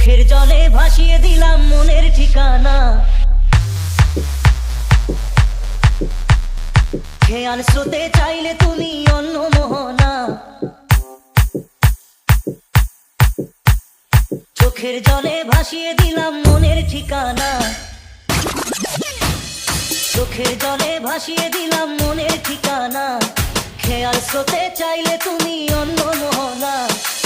চোখের জলে ভাসিয়ে দিলাম মনের ঠিকানা। খেয়াল স্রোতে চাইলে তুমি অন্য মোহনা। চোখের জলে ভাসিয়ে দিলাম মনের ঠিকানা। চোখের জলে ভাসিয়ে দিলাম মনের ঠিকানা। খেয়াল স্রোতে চাইলে তুমি অন্য মোহনা।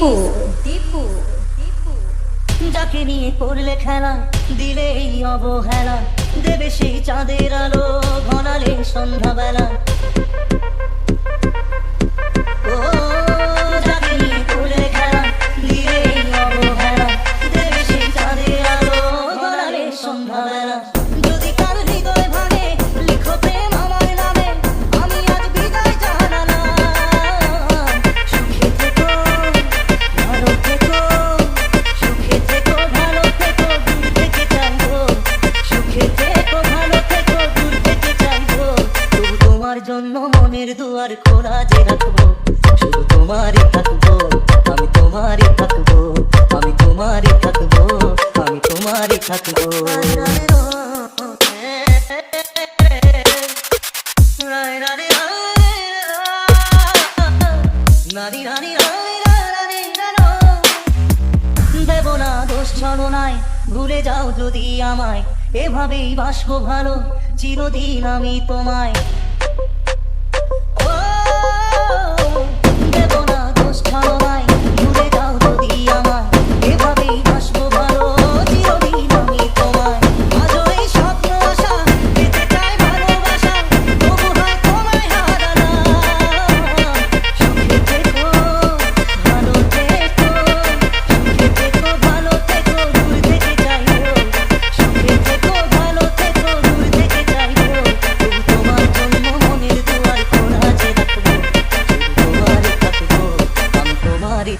দীপু। দীপু যাকে নিয়ে করলে খেলা দিলে এই অবহেলা। দেবে সেই চাঁদের আলো, ঘনালে সন্ধ্যাবেলা। মনের দুয়ার খোলা যে রাখব শুধু তোমারই থাকব আমি তোমারই থাকব আমি তোমারই থাকব আমি তোমারই থাকব না দোষ ছলনায় ভুলে যাও যদি আমায় এভাবেই বাসবো ভালো চিরদিন আমি তোমায়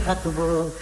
that's the world.